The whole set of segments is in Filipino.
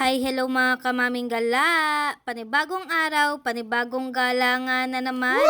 Hi, hello mga kamaming gala! Panibagong araw, panibagong galangan na naman.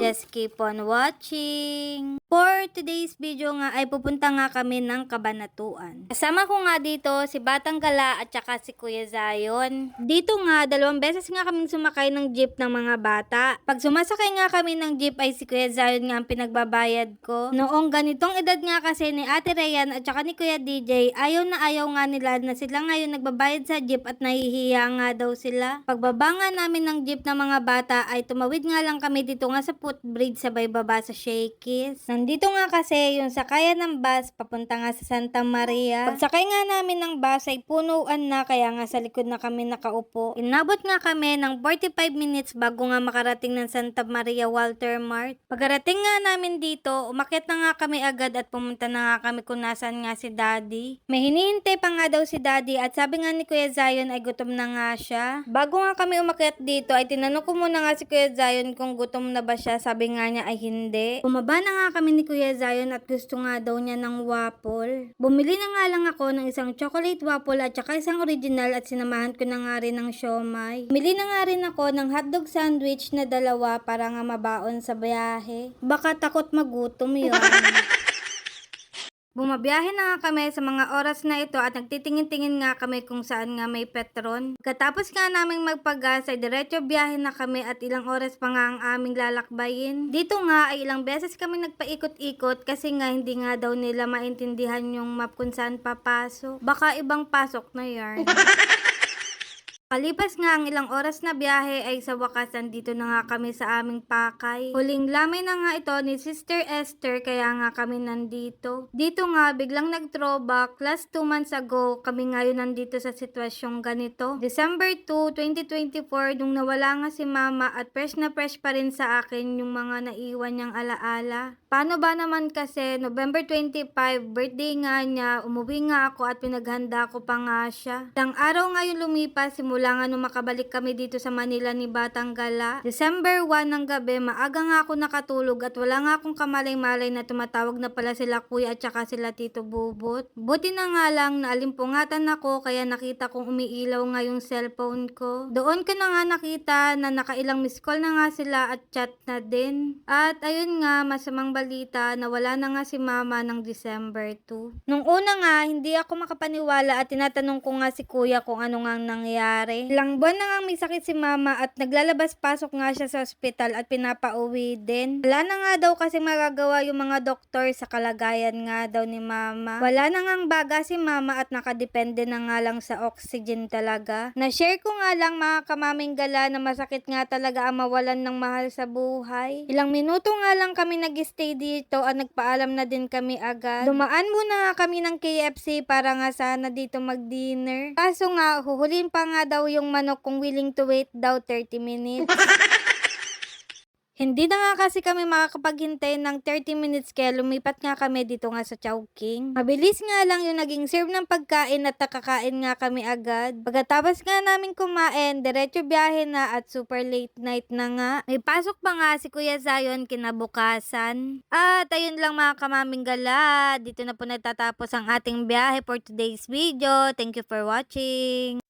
Just keep on watching. For today's video nga ay pupunta nga kami ng Kabanatuan. Kasama ko nga dito si Batang Gala at saka si Kuya Zion. Dito nga, dalawang beses nga kaming sumakay ng jeep ng mga bata. Pag sumasakay nga kami ng jeep ay si Kuya Zion nga ang pinagbabayad ko. Noong ganitong edad nga kasi ni Ate Rayan at saka ni Kuya DJ, ayaw na ayaw nga nila na sila ngayon nagbabayad sa jeep at nahihiya nga daw sila. Pagbaba nga namin ng jeep ng mga bata ay tumawid nga lang kami dito nga sa footbridge sabay baba sa Shakey's. Nandito nga kasi yung sakayan ng bus papunta nga sa Santa Maria. Pagsakay nga namin ng bus ay punuan na kaya nga sa likod na kami nakaupo. Inabot nga kami ng 45 minutes bago nga makarating ng Santa Maria Walter Mart. Pagkarating nga namin dito, umakyat na nga kami agad at pumunta na nga kami kung nasaan nga si Daddy. May hinihintay pa nga daw si Daddy at sabi nga ni Kuya Zion ay gutom na nga siya. Bago nga kami umakyat dito ay tinanong ko muna nga si Kuya Zion kung gutom na ba siya. Sabi nga niya ay hindi. Bumaba na nga kami ni Kuya Zion at gusto nga daw niya ng waffle. Bumili na nga lang ako ng isang chocolate waffle at saka isang original at sinamahan ko na nga rin ng siomay. Bumili na nga rin ako ng hotdog sandwich na dalawa para nga mabaon sa biyahe. Baka takot magutom yun. Bumabiyahe na nga kami sa mga oras na ito at nagtitingin-tingin nga kami kung saan nga may petron. Katapos nga naming magpagas ay diretso biyahe na kami at ilang oras pa nga ang aming lalakbayin. Dito nga ay ilang beses kami nagpaikot-ikot kasi nga hindi nga daw nila maintindihan yung map kung saan papasok. Baka ibang pasok na yarn. Kalipas nga ang ilang oras na biyahe ay sa wakas nandito na nga kami sa aming pakay. Huling lamay na nga ito ni Sister Esther kaya nga kami nandito. Dito nga biglang nag-throwback last 2 months ago kami ngayon nandito sa sitwasyong ganito. December 2, 2024 nung nawala nga si mama at fresh na fresh pa rin sa akin yung mga naiwan niyang alaala. Paano ba naman kasi November 25 birthday nga niya umuwi nga ako at pinaghanda ko pa nga siya. Tang araw nga yung lumipas simula nga nung makabalik kami dito sa Manila ni Batang Gala. December 1 ng gabi, maaga nga ako nakatulog at wala nga akong kamalay-malay na tumatawag na pala sila kuya at saka sila tito Bubot. Buti na nga lang na alimpungatan ako kaya nakita kong umiilaw nga yung cellphone ko. Doon ko na nga nakita na nakailang miss call na nga sila at chat na din. At ayun nga, masamang balita na wala na nga si mama ng December 2. Nung una nga, hindi ako makapaniwala at tinatanong ko nga si kuya kung ano nga nangyari. Ilang buwan na nga may sakit si mama at naglalabas-pasok nga siya sa ospital at pinapauwi din. Wala na nga daw kasi magagawa yung mga doktor sa kalagayan nga daw ni mama. Wala na ngang baga si mama at nakadepende na nga lang sa oxygen talaga. Na-share ko nga lang mga kamaming gala na masakit nga talaga ang mawalan ng mahal sa buhay. Ilang minuto nga lang kami nag-stay dito at nagpaalam na din kami agad. Dumaan muna nga kami ng KFC para nga sana dito mag-dinner. Kaso nga, huhulin pa nga daw yung manok kung willing to wait daw 30 minutes. Hindi na nga kasi kami makakapaghintay ng 30 minutes kaya lumipat nga kami dito nga sa Chowking. Mabilis nga lang yung naging serve ng pagkain at nakakain nga kami agad. Pagkatapos nga namin kumain, diretso biyahe na at super late night na nga. May pasok pa nga si Kuya Zion kinabukasan. At ayun lang mga kamaming gala, dito na po natatapos ang ating biyahe for today's video. Thank you for watching.